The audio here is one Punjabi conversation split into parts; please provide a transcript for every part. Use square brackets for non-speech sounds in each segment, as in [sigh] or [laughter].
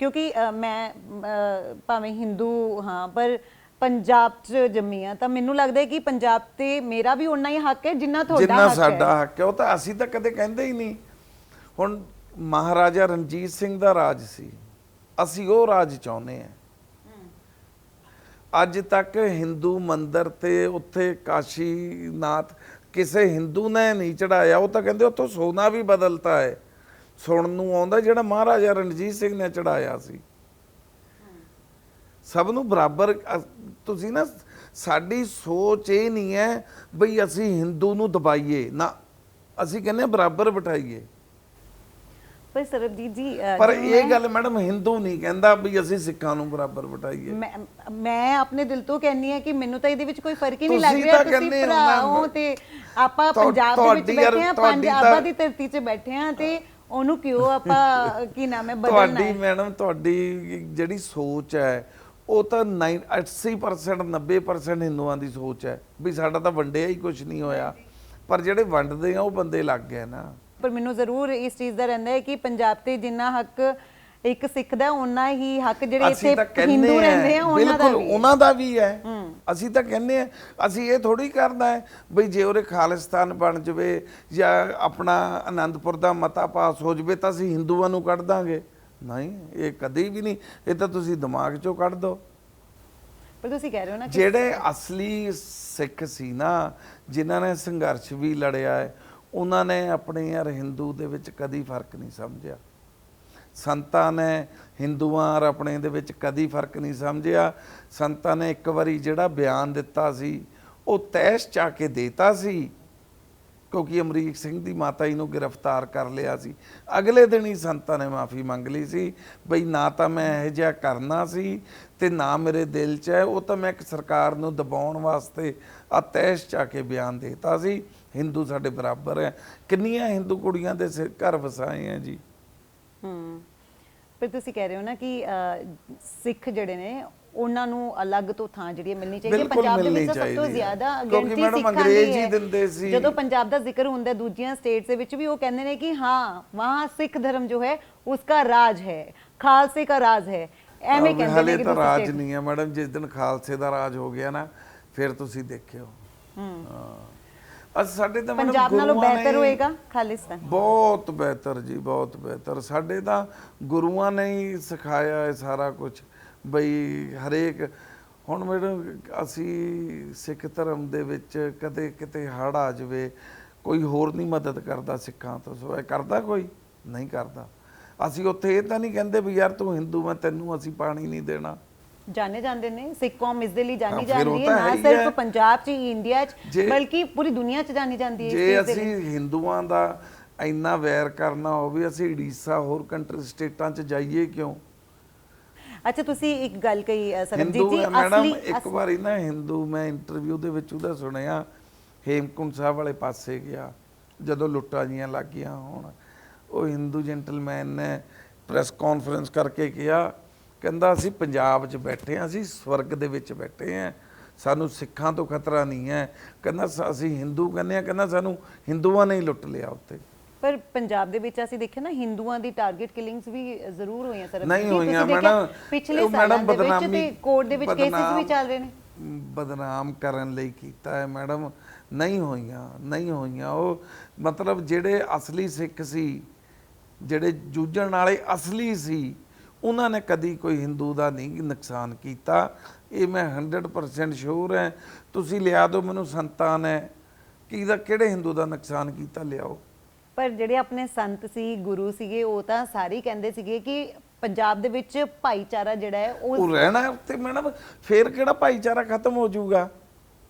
ਕਿਉਂਕਿ ਮੈਂ ਭਾਵੇਂ ਹਿੰਦੂ ਹਾਂ ਪਰ ਪੰਜਾਬ 'ਚ ਜੰਮੀ ਆ ਤਾਂ ਮੈਨੂੰ ਲੱਗਦਾ ਹੈ ਕਿ ਪੰਜਾਬ ਤੇ ਮੇਰਾ ਵੀ ਉਨਾ ਹੀ ਹੱਕ ਹੈ ਜਿੰਨਾ ਤੁਹਾਡਾ ਜਿੰਨਾ ਹੱਕ ਸਾਡਾ ਹੈ ਹੱਕ ਹੈ ਉਹ ਤਾਂ ਅਸੀਂ ਤਾਂ ਕਦੇ ਕਹਿੰਦੇ ਹੀ ਨਹੀਂ। ਹੁਣ ਮਹਾਰਾਜਾ ਰਣਜੀਤ ਸਿੰਘ ਦਾ ਰਾਜ ਸੀ ਅਸੀਂ ਉਹ ਰਾਜ ਚਾਹੁੰਦੇ ਆ ਅੱਜ ਤੱਕ ਹਿੰਦੂ ਮੰਦਿਰ ਤੇ ਉੱਥੇ ਕਾਸ਼ੀਨਾਥ ਕਿਸੇ ਹਿੰਦੂ ਨੇ ਨਹੀਂ ਚੜਾਇਆ ਉਹ ਤਾਂ ਕਹਿੰਦੇ ਉੱਥੋਂ ਸੋਨਾ ਵੀ ਬਦਲਤਾ ਹੈ। ਸੁਣਨ ਨੂੰ ਆਉਂਦਾ ਜਿਹੜਾ ਮਹਾਰਾਜਾ ਰਣਜੀਤ ਸਿੰਘ ਨੇ ਚੜਾਇਆ ਸੀ। ਸਭ ਨੂੰ ਬਰਾਬਰ ਤੁਸੀਂ ਨਾ ਸਾਡੀ ਸੋਚ ਇਹ ਨਹੀਂ ਹੈ ਬਈ ਅਸੀਂ ਹਿੰਦੂ ਨੂੰ ਦਬਾਈਏ। ਨਾ ਅਸੀਂ ਕਹਿੰਦੇ ਹਾਂ ਬਰਾਬਰ ਬਿਠਾਈਏ। ਪਰ ਸਰਬਜੀਤ ਜੀ ਪਰ ਇਹ ਗੱਲ ਮੈਡਮ ਹਿੰਦੂ ਨਹੀਂ ਕਹਿੰਦਾ ਵੀ ਅਸੀਂ ਸਿੱਖਾਂ ਨੂੰ ਬਰਾਬਰ ਬਿਠਾਈਏ। ਮੈਂ ਮੈਂ ਆਪਣੇ ਦਿਲ ਤੋਂ ਕਹਿੰਨੀ ਆ ਕਿ ਮੈਨੂੰ ਤਾਂ ਇਹਦੇ ਵਿੱਚ ਕੋਈ ਫ਼ਰਕ ਹੀ ਨਹੀਂ ਲੱਗ ਰਿਹਾ। ਤੁਸੀਂ ਹੋ ਭਰਾ ਹੋ ਤੇ ਆਪਾਂ ਪੰਜਾਬ ਦੇ ਵਿੱਚ ਬੈਠੇ ਆ ਪੰਜਾਬ ਦੀ ਧਰਤੀ 'ਚ ਬੈਠੇ ਆ ਤੇ ਉਹਨੂੰ ਕਿਉਂ ਆਪਾਂ [laughs] ਕੀ ਨਾਮ ਹੈ ਬਦਲਣਾ ਤੁਹਾਡੀ ਹੈ ਮੈਡਮ ਤੁਹਾਡੀ ਜਿਹੜੀ ਸੋਚ ਹੈ ਉਹ ਤਾਂ 9 80% 90% ਹਿੰਦੂਆਂ ਦੀ ਸੋਚ ਹੈ ਵੀ ਸਾਡਾ ਤਾਂ ਵੰਡਿਆ ਹੀ ਕੁਝ ਨਹੀਂ ਹੋਇਆ। ਪਰ ਜਿਹੜੇ ਵੰਡਦੇ ਆ ਉਹ ਬੰਦੇ ਲੱਗ ਗਏ ਨਾ। ਪਰ ਮੈਨੂੰ ਜ਼ਰੂਰ ਇਸ ਚੀਜ਼ ਦਾ ਰਹਿੰਦਾ ਹੈ ਕਿ ਪੰਜਾਬ ਤੇ ਜਿੰਨਾ ਹੱਕ ਇੱਕ ਸਿੱਖ ਦਾ ਉਨਾ ਹੀ ਹੱਕ ਜਿਹੜੇ ਅਸੀਂ ਤਾਂ ਇੱਥੇ ਹਿੰਦੂ ਰਹਿੰਦੇ ਆ ਆ ਉਹਨਾਂ ਦਾ ਬਿਲਕੁਲ ਵੀ ਹੈ। ਉਹਨਾਂ ਦਾ ਵੀ ਹੈ। ਅਸੀਂ ਤਾਂ ਕਹਿੰਦੇ ਆ ਅਸੀਂ ਇਹ ਥੋੜੀ ਕਰਦਾ ਹੈ ਬਈ ਜੇ ਉਹਰੇ ਖਾਲਿਸਤਾਨ ਬਣ ਜਵੇ ਜਾਂ ਆਪਣਾ ਆਨੰਦਪੁਰ ਦਾ ਮਤਾ ਪਾਸ ਹੋ ਜਵੇ ਤਾਂ ਅਸੀਂ ਹਿੰਦੂਆਂ ਨੂੰ ਕੱਢ ਦਾਂਗੇ। ਨਹੀਂ ਇਹ ਕਦੇ ਵੀ ਨਹੀਂ ਇਹ ਤਾਂ ਤੁਸੀਂ ਦਿਮਾਗ ਚੋਂ ਕੱਢ ਦਿਓ ਪਰ ਤੁਸੀਂ ਕਹਿ ਰਹੇ ਹੋ ਨਾ ਜਿਹੜੇ ਅਸਲੀ ਸਿੱਖ ਸੀ ਨਾ ਜਿਨ੍ਹਾਂ ਨੇ ਸੰਘਰਸ਼ ਵੀ ਲੜਿਆ ਹੈ ਉਹਨਾਂ ਨੇ ਆਪਣੇ ਯਾਰ ਹਿੰਦੂ ਦੇ ਵਿੱਚ ਕਦੀ ਫ਼ਰਕ ਨਹੀਂ ਸਮਝਿਆ। ਸੰਤਾਂ ਨੇ ਹਿੰਦੂਆਂ ਔਰ ਆਪਣੇ ਦੇ ਵਿੱਚ ਕਦੀ ਫ਼ਰਕ ਨਹੀਂ ਸਮਝਿਆ। ਸੰਤਾਂ ਨੇ ਇੱਕ ਵਾਰੀ ਜਿਹੜਾ ਬਿਆਨ ਦਿੱਤਾ ਸੀ, ਉਹ ਤੈਸ਼ ਚਾ ਕੇ ਦੇਤਾ ਸੀ, ਕਿਉਂਕਿ ਅਮਰੀਕ ਸਿੰਘ ਦੀ ਮਾਤਾ ਜੀ ਨੂੰ ਗ੍ਰਿਫਤਾਰ ਕਰ ਲਿਆ ਸੀ। ਅਗਲੇ ਦਿਨ ਹੀ ਸੰਤਾਂ ਨੇ ਮਾਫੀ ਮੰਗ ਲਈ ਸੀ, ਬਈ ਨਾ ਤਾਂ ਮੈਂ ਇਹ ਜਿਹਾ ਕਰਨਾ ਸੀ ਤੇ ਨਾ ਮੇਰੇ ਦਿਲ 'ਚ ਹੈ, ਉਹ ਤਾਂ ਮੈਂ ਇੱਕ ਸਰਕਾਰ ਨੂੰ ਦਬਾਉਣ ਵਾਸਤੇ ਆਤੈਸ਼ ਤੈਸ਼ ਚਾ ਕੇ ਬਿਆਨ ਦੇਤਾ ਸੀ। ਹਿੰਦੂ ਸਾਡੇ ਬਰਾਬਰ ਹੈ। ਕਿੰਨੀਆਂ ਹਿੰਦੂ ਕੁੜੀਆਂ ਦੇ ਸਿਰ ਘਰ ਵਸਾਏ ਆ ਜੀ। ਹੂੰ। ਪਰ ਤੁਸੀਂ ਕਹਿ ਰਹੇ ਹੋ ਨਾ ਕਿ ਸਿੱਖ ਜਿਹੜੇ ਨੇ ਉਹਨਾਂ ਨੂੰ ਅਲੱਗ ਤੋਂ ਥਾਂ ਜਿਹੜੀ ਹੈ ਮਿਲਣੀ ਚਾਹੀਦੀ ਹੈ। ਬਿਲਕੁਲ ਪੰਜਾਬ ਦੇ ਮਿਲਣੀ ਵਿੱਚ ਸਭ ਤੋਂ ਚਾਹੀਦੀ ਹੈ। ਜ਼ਿਆਦਾ ਕਿਉਂਕਿ ਗਿਣਤੀ ਮੈਡਮ ਸਿੱਖਾਂ ਦੀ ਅੰਗਰੇਜ਼ ਹੀ। ਹੈ। ਦਿੰਦੇ ਸੀ। ਜਦੋਂ ਪੰਜਾਬ ਦਾ ਜ਼ਿਕਰ ਹੁੰਦਾ ਹੈ ਦੂਜੀਆਂ ਸਟੇਟਸ ਦੇ ਵਿੱਚ ਵੀ ਉਹ ਕਹਿੰਦੇ ਨੇ ਕਿ ਹਾਂ ਵਹਾਂ ਸਿੱਖ ਧਰਮ ਜੋ ਹੈ ਉਸਕਾ ਰਾਜ ਹੈ ਖਾਲਸੇ का ਰਾਜ ਹੈ। ਐਵੇਂ ਅਬ ਕਹਿੰਦੇ ਹਾਲੇ ਨੇ ਕਿ ਤਾਂ ਦੂਸਰੀ ਰਾਜ state- ਨਹੀਂ ਹੈ। ਮੈਡਮ ਜਿਸ ਦਿਨ ਖਾਲਸੇ ਦਾ ਰਾਜ ਹੋ ਗਿਆ ਨਾ ਫਿਰ ਤੁਸੀਂ ਦੇਖਿਓ। ਹੂੰ। ਅੱਜ ਸਾਡੇ ਤਾਂ ਪੰਜਾਬ ਨਾਲੋਂ ਗੁਰੂਆਂ ਬਿਹਤਰ ਨੇ- ਹੋਏਗਾ ਖਾਲਿਸਤਾਨ? ਬਹੁਤ ਬਿਹਤਰ ਜੀ ਬਹੁਤ ਬਿਹਤਰ। ਸਾਡੇ ਤਾਂ ਗੁਰੂਆਂ ਨੇ ਹੀ ਸਿਖਾਇਆ ਹੈ ਸਾਰਾ ਕੁਝ ਬਈ ਹਰੇਕ ਹੁਣ ਮੈਡਮ ਅਸੀਂ ਸਿੱਖ ਧਰਮ ਦੇ ਵਿੱਚ ਕਦੇ ਕਿਤੇ ਹੜ ਆ ਜਾਵੇ ਕੋਈ ਹੋਰ ਨਹੀਂ ਮਦਦ ਕਰਦਾ ਸਿੱਖਾਂ ਤੋਂ ਸੋ ਕਰਦਾ ਕੋਈ? ਨਹੀਂ ਕਰਦਾ। ਅਸੀਂ ਉੱਥੇ ਇਹ ਤਾਂ ਨਹੀਂ ਕਹਿੰਦੇ ਵੀ ਯਾਰ ਤੂੰ ਹਿੰਦੂ ਮੈਂ ਤੈਨੂੰ ਅਸੀਂ ਪਾਣੀ ਨਹੀਂ ਦੇਣਾ। ਜਾਣੇ ਜਾਂਦੇ ਨੇ ਸਿੱਖ ਕੌਮ ਇਸ ਦੇ ਲਈ ਹਾਂ, ਜਾਣੀ ਫਿਰ ਉਹ ਜਾਂਦੀ ਹੈ ਤਾਂ ਨਾ ਹੀ ਹੈ। ਸਿਰਫ ਪੰਜਾਬ 'ਚ ਹੀ ਇੰਡੀਆ 'ਚ ਜੇ- ਬਲਕਿ ਪੂਰੀ ਦੁਨੀਆ 'ਚ ਜਾਣੀ ਜਾਂਦੀ ਹੈ ਇਸ ਜੇ ਚੀਜ਼ ਦੇ ਲਈ। ਅਸੀਂ ਹਿੰਦੂਆਂ ਦਾ ਇੰਨਾ ਵੈਰ ਕਰਨਾ ਹੋਵੇ ਅਸੀਂ ਡੀਸਾ ਹੋਰ ਕੰਟਰੀ ਸਟੇਟਾਂ 'ਚ ਜਾਈਏ ਕਿਉਂ? ਅੱਛਾ ਤੁਸੀਂ ਇੱਕ ਗੱਲ ਕਹੀ ਅ, ਸਰਬਜੀਤ ਹਿੰਦੂ ਜੀ ਮੈਡਮ ਅਸਲੀ ਇੱਕ ਅਸ- ਵਾਰੀ ਨਾ ਹਿੰਦੂ ਮੈਂ ਇੰਟਰਵਿਊ ਦੇ ਵਿੱਚ ਉਹਦਾ ਸੁਣਿਆ ਹੇਮਕੁੰਟ ਸਾਹਿਬ ਵਾਲੇ ਪਾਸੇ ਗਿਆ ਜਦੋਂ ਲੁੱਟਾਂ ਜੀਆਂ ਲੱਗੀਆਂ ਹੋਣ। ਉਹ ਹਿੰਦੂ ਜੈਂਟਲਮੈਨ ਨੇ ਪ੍ਰੈਸ ਕਾਨਫਰੰਸ ਕਰਕੇ ਕਿਹਾ ਕਹਿੰਦਾ ਅਸੀਂ ਪੰਜਾਬ 'ਚ ਬੈਠੇ ਹਾਂ ਅਸੀਂ ਸਵਰਗ ਦੇ ਵਿੱਚ ਬੈਠੇ ਹਾਂ ਸਾਨੂੰ ਸਿੱਖਾਂ ਤੋਂ ਖਤਰਾ ਨਹੀਂ ਹੈ। ਕਹਿੰਦਾ ਅਸੀਂ ਹਿੰਦੂ ਕਹਿੰਦੇ ਆ ਕਹਿੰਦਾ ਸਾਨੂੰ ਹਿੰਦੂਆਂ ਨੇ ਹੀ ਲੁੱਟ ਲਿਆ ਉੱਥੇ। ਪਰ ਪੰਜਾਬ ਦੇ ਵਿੱਚ ਅਸੀਂ ਦੇਖਿਆ ਨਾ ਹਿੰਦੂਆਂ ਦੀ ਟਾਰਗੇਟ ਕਿਲਿੰਗਸ ਵੀ ਜ਼ਰੂਰ ਹੋਈਆਂ ਸਰਬਜੀਤ ਨਹੀਂ ਹੋਈਆਂ ਮੈਡਮ ਪਿਛਲੇ ਸਾਲਾਂ ਦੇ ਵਿੱਚ ਤੇ ਕੋਰਟ ਦੇ ਵਿੱਚ ਕੇਸਿਸ ਵੀ ਚੱਲ ਰਹੇ ਨੇ। ਬਦਨਾਮ ਕਰਨ ਲਈ ਕੀਤਾ ਹੈ ਮੈਡਮ। ਨਹੀਂ ਹੋਈਆਂ ਨਹੀਂ ਹੋਈਆਂ। ਉਹ ਮਤਲਬ ਜਿਹੜੇ ਅਸਲੀ ਸਿੱਖ ਸੀ ਜਿਹੜੇ ਜੂਝਣ ਵਾਲੇ ਅਸਲੀ ਸੀ ਉਹਨਾਂ ਨੇ ਕਦੀ ਕੋਈ ਹਿੰਦੂ ਦਾ ਨਹੀਂ ਨੁਕਸਾਨ ਕੀਤਾ। ਇਹ ਮੈਂ 100% ਸ਼ੋਰ ਹਾਂ। ਤੁਸੀਂ ਲਿਆ ਦਿਓ ਮੈਨੂੰ ਸੰਤਾਂ ਨੇ ਕਿਹਦਾ ਕਿਹੜੇ ਹਿੰਦੂ ਦਾ ਨੁਕਸਾਨ ਕੀਤਾ ਲਿਆਓ। ਪਰ ਜਿਹੜੇ ਆਪਣੇ ਸੰਤ ਸੀ ਗੁਰੂ ਸੀਗੇ ਉਹ ਤਾਂ ਸਾਰੇ ਹੀ ਕਹਿੰਦੇ ਸੀਗੇ ਕਿ ਪੰਜਾਬ ਦੇ ਵਿੱਚ ਭਾਈਚਾਰਾ ਜਿਹੜਾ ਹੈ ਉਹ ਉਹ ਰਹਿਣਾ ਹੈ ਉੱਥੇ ਮੈਡਮ। ਫੇਰ ਕਿਹੜਾ ਭਾਈਚਾਰਾ ਖਤਮ ਹੋ ਜਾਊਗਾ?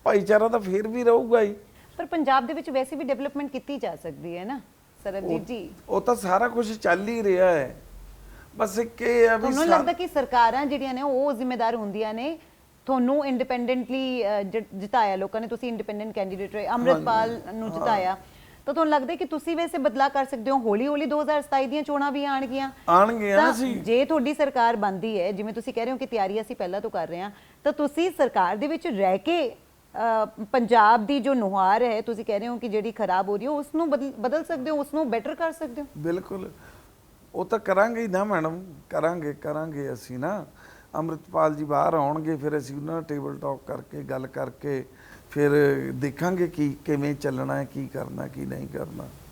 ਭਾਈਚਾਰਾ ਤਾਂ ਫੇਰ ਵੀ ਰਹੂਗਾ ਹੀ। ਪਰ ਪੰਜਾਬ ਦੇ ਵਿੱਚ ਵੈਸੇ ਵੀ ਡਿਵੈਲਪਮੈਂਟ ਕੀਤੀ ਜਾ ਸਕਦੀ ਹੈ ਨਾ ਸਰਬਜੀਤ ਜੀ। ਉਹ ਤਾਂ ਸਾਰਾ ਕੁਝ ਚੱਲ ਹੀ ਰਿਹਾ ਹੈ। ਬਸ ਇੱਕ ਇਹ ਆ ਵੀ ਤੁਹਾਨੂੰ ਸਾ- ਲੱਗਦਾ ਕਿ ਸਰਕਾਰਾਂ ਜਿਹੜੀਆਂ ਨੇ ਉਹ ਜ਼ਿੰਮੇਦਾਰ ਹੁੰਦੀਆਂ ਨੇ? ਤੁਹਾਨੂੰ ਇੰਡੀਪੈਂਡੈਂਟਲੀ ਜਿਤਾਇਆ ਲੋਕਾਂ ਨੇ ਤੁਸੀਂ ਇੰਡੀਪੈਂਡੈਂਟ ਕੈਂਡੀਡੇਟ ਰਹੇ ਅੰਮ੍ਰਿਤਪਾਲ ਨੂੰ ਜਿਤਾਇਆ। ਤਾਂ ਤੁਹਾਨੂੰ ਲੱਗਦਾ ਕਿ ਤੁਸੀਂ ਵੈਸੇ ਬਦਲਾ ਕਰ ਸਕਦੇ ਹੋ? ਹੌਲੀ ਹੌਲੀ 2027 ਦੀਆਂ ਚੋਣਾਂ ਵੀ ਆਣਗੀਆਂ ਆਣਗੇ ਨਾ ਤਾਂ ਸੀ। ਜੇ ਤੁਹਾਡੀ ਸਰਕਾਰ ਬੰਦੀ ਹੈ ਜਿਵੇਂ ਤੁਸੀਂ ਕਹਿ ਰਹੇ ਹੋ ਕਿ ਤਿਆਰੀ ਅਸੀਂ ਪਹਿਲਾਂ ਤੋਂ ਕਰ ਰਹੇ ਹਾਂ ਤਾਂ ਤੁਸੀਂ ਸਰਕਾਰ ਦੇ ਵਿੱਚ ਰਹਿ ਕੇ ਅ, ਪੰਜਾਬ ਦੀ ਜੋ ਨੁਹਾਰ ਹੈ ਤੁਸੀਂ ਕਹਿ ਰਹੇ ਹੋ ਕਿ ਜਿਹੜੀ ਖਰਾਬ ਹੋ ਰਹੀ ਹੈ ਉਸ ਨੂੰ ਬਦਲ ਬਦਲ ਸਕਦੇ ਹੋ? ਉਸ ਨੂੰ ਬੈਟਰ ਕਰ ਸਕਦੇ ਹੋ? ਬਿਲਕੁਲ। ਉਹ ਤਾਂ ਕਰਾਂਗੇ ਹੀ ਨਾ ਮੈਡਮ, ਕਰਾਂਗੇ ਕਰਾਂਗੇ ਅਸੀਂ ਨਾ। ਅੰਮ੍ਰਿਤਪਾਲ ਜੀ ਬਾਹਰ ਆਉਣਗੇ, ਫਿਰ ਅਸੀਂ ਉਹਨਾਂ ਨਾਲ ਟੇਬਲ ਟਾਕ ਕਰਕੇ, ਗੱਲ ਕਰਕੇ, ਫਿਰ ਦੇਖਾਂਗੇ ਕੀ, ਕਿਵੇਂ ਚੱਲਣਾ ਹੈ, ਕੀ ਕਰਨਾ, ਕੀ ਨਹੀਂ ਕਰਨਾ।